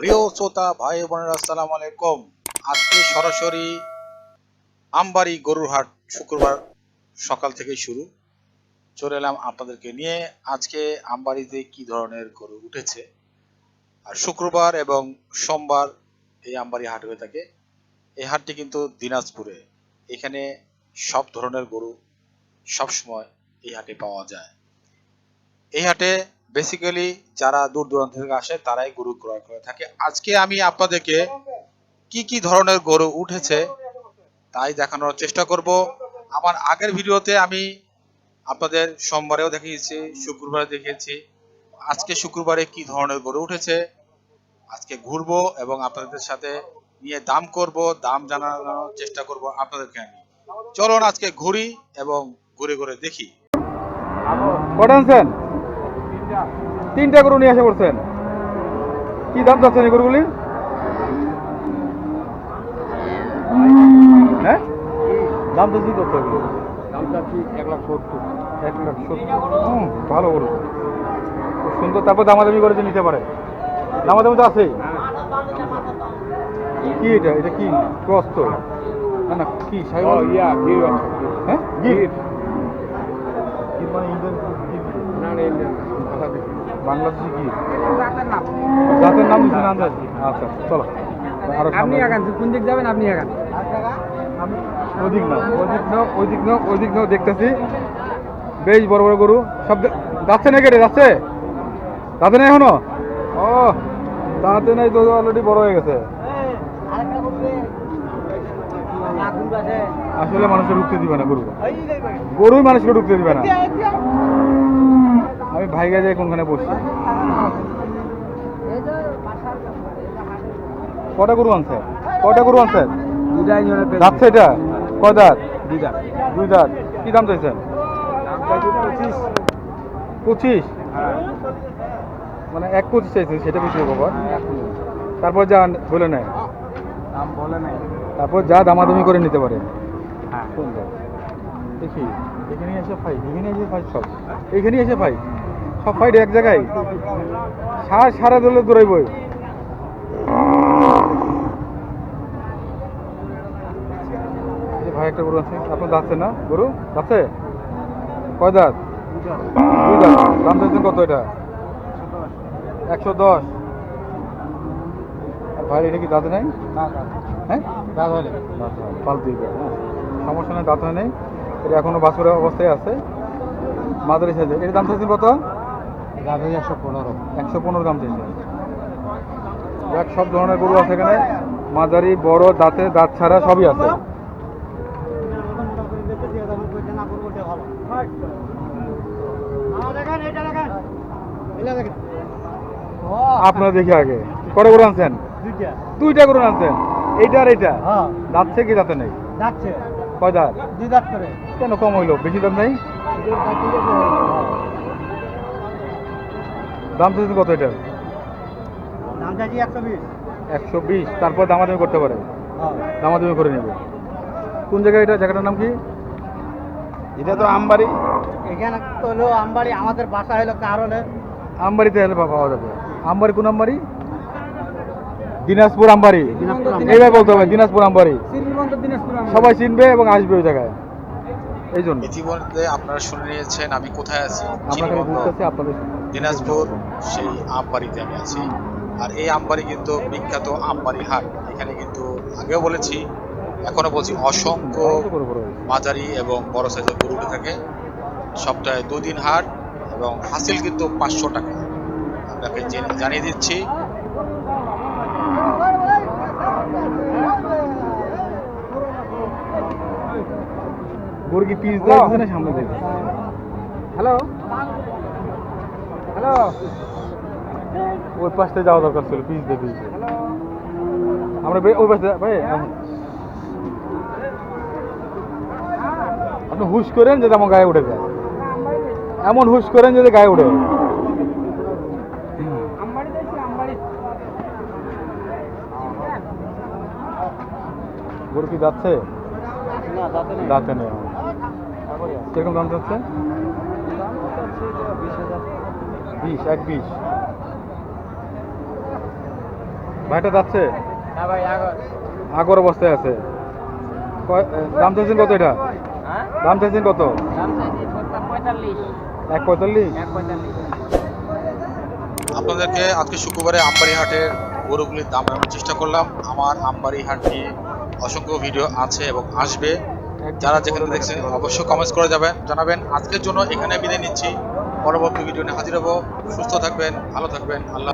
প্রিয় শ্রোতা, ভাই বোনেরা, আসসালামু আলাইকুম। আজকে সরাসরি আমবাড়ি গরুর হাট শুক্রবার সকাল থেকে শুরু। চলে এলাম আপনাদেরকে নিয়ে। আজকে আমবাড়িতে কি ধরনের গরু উঠেছে? আর শুক্রবার এবং সোমবার এই আমবাড়ি হাট হয়ে থাকে। এই হাটটি কিন্তু দিনাজপুরে। এখানে সব ধরনের গরু সবসময় এই হাটে পাওয়া যায়। এই হাটে বেসিক্যালি যারা দূর দূরান্ত থেকে আসে, তারাই গরু ক্রয় করে থাকে। আজকে আমি আপনাদেরকে কি কি ধরনের গরু উঠেছে তাই দেখানোর চেষ্টা করব। আমার আগের ভিডিওতে আমি আপনাদের সোমবারেও দেখিয়েছি, শুক্রবারে দেখিয়েছি। আজকে শুক্রবারে কি ধরনের গরু উঠেছে, আজকে ঘুরবো এবং আপনাদের সাথে নিয়ে দাম করব, দাম জানানোর চেষ্টা করব আপনাদেরকে আমি। চলুন আজকে ঘুরি এবং ঘুরে ঘুরে দেখি। তিনটা গরু নিয়ে এসে পড়ছেন। কি দাম চাচ্ছেন এই গরুগুলি? হ্যাঁ? দাম তো কি করতে হবে দাম চাচ্ছি এক লাখ সত্তর। এক লাখ সত্তর। ভালো গরু। খুব সুন্দর। তারপর দামাদামি করে যে নিতে পারে। দামাদামি তো আছেই। কি এটা? এটা কি? ক্রস তো? না না কি? সাইবার? ইয়া গির হ্যাঁ? গির? মানে ইন্ডিয়ান বাংলাদেশি কি? জাতের নাম। দিচ্ছেন আন্দাজ আচ্ছা চলো। আরও আপনি। আগান কোন দিক যাবেন আপনি আগান ওদিক না ওদিক না ওইদিক না ওইদিক না দেখতেছি। বেশ বড় বড় গরু। সব যাচ্ছে না কেটে যাচ্ছে? দাঁতে নেই এখনও? ও দাঁতে নেই তো অলরেডি বড় হয়ে গেছে। আসলে মানুষের ঢুকতে দিবে না গরু। গরুই মানুষকে ঢুকতে দিবে না। আমি ভাইগা যাই কোনখানে বসছি? কটা গরু আনছে? কটা গরু আনছে? যাচ্ছে এটা? কয় দাঁত? দুই দাঁত। কি দাম চাইছেন পঁচিশ। হ্যাঁ মানে এক পঁচিশ চাইছে সেটা বেশি বাবা তারপর যা বলে নেয়। দাম বলে নাই তারপর যা দামাদামি করে নিতে পারে। হ্যাঁ। দেখি। এখানে এসে ফাইট এখানে এসে ফাইট সব। এখানে এসে ফাইট সব ফাইট এক জায়গায়। সার সারা দলে দৌড়াইবই। ভাই একটা গরু আছে আপনার যাচ্ছে না? গরু যাচ্ছে কয় দাঁত? দুই দাঁত। দাম চাইছেন কত এটা? একশো দশ। ভাই এটা কি দাঁত নাই? হ্যাঁ? দাঁত হ্যাঁ সমস্যা নেই দাঁত হয় নাই এটা এখনও বাছুরের অবস্থায় আছে। মাদারি সাইজে এর দাম চাইছেন কত? একশো পনেরো। একশো পনেরো দাম চাইছে। এক সব ধরনের গরু আছে এখানে। মাঝারি বড় দাঁতে দাঁত ছাড়া সবই আছে। আপনারা দেখি আগে। কটা গরু আনছেন? দুইটা। গরু আনছেন? এইটা আর এইটা? হ্যাঁ। দাঁতছে কি দাঁতে নেই? যাচ্ছে কয় দাঁত? দুই দাঁত করে। কেন কম হইল? বেশি দাম নেই? দাম চাইছেন কত এটার? দাম চাচ্ছি একশো বিশ। একশো বিশ তারপর দামাদামি করতে পারে। হ্যাঁ। দামাদামি করে নেবে। কোন জায়গায় এটা? জায়গাটার নাম কি? এটা তো আমবাড়ি। এখানে তো হলো আমবাড়ি আমাদের বাসা হলো কারণে আমবাড়িতে পা- পাওয়া যাবে। আমবাড়ি কোন আমবাড়ি? দিনাজপুর আমবাড়ি। এইভাবে বলতে হবে দিনাজপুর আমবাড়ি। সবাই চিনবে এবং আসবে ওই জায়গায়। এই জন্য ইতিমধ্যে আপনারা শুনে নিয়েছেন আমি কোথায় আছি? আমরা বুঝতেছি আপনাদের দিনাজপুর সেই আমবাড়িতে আমি আছি। আর এই আমবাড়ি কিন্তু বিখ্যাত আমবাড়ি হাট। এখানে কিন্তু আগেও বলেছি এখনও বলছি অসংখ্য। মাঝারি এবং বড় সাইজের গরু উঠে থাকে। সপ্তাহে দুদিন হাট এবং হাসিল কিন্তু পাঁচশো টাকা। আপনাকে জেনে- জানিয়ে দিচ্ছি কি পিস দেওয়া আছে না সামনে থেকে হ্যালো হ্যালো ওই পাশটা যাওয়া দরকার ছিল পিস দিয়ে পিস আমরা ওই পাশে ভাই। আপনি হুশ করেন যাতে আমার গায়ে উঠে যায়। এমন হুশ করেন যাতে গায়ে উঠে আমবাড়ি গরু কি যাচ্ছে? না যাতে নেই। কীরকম দাম যাচ্ছে বিশ এক বিশ। ভাইটা যাচ্ছে? হ্যাঁ আগর। আগর অবস্থায় আছে। দাম চাইছেন কত এটা? হ্যাঁ? দাম চাইছেন কত? এক পঁয়তাল্লিশ? আপনাদেরকে আজকে শুক্রবারে আমবাড়ি হাটের গরুগুলির দাম চেষ্টা করলাম। আমার আমবাড়ি হাট নিয়ে অসংখ্য ভিডিও আছে এবং আসবে। যারা যেখানে দেখছেন, অবশ্যই কমেন্টস করে যাবেন, জানাবেন। আজকের জন্য এখানে বিদায় নিচ্ছি। পরবর্তী ভিডিও নিয়ে হাজির হব। সুস্থ থাকবেন, ভালো থাকবেন। আল্লাহ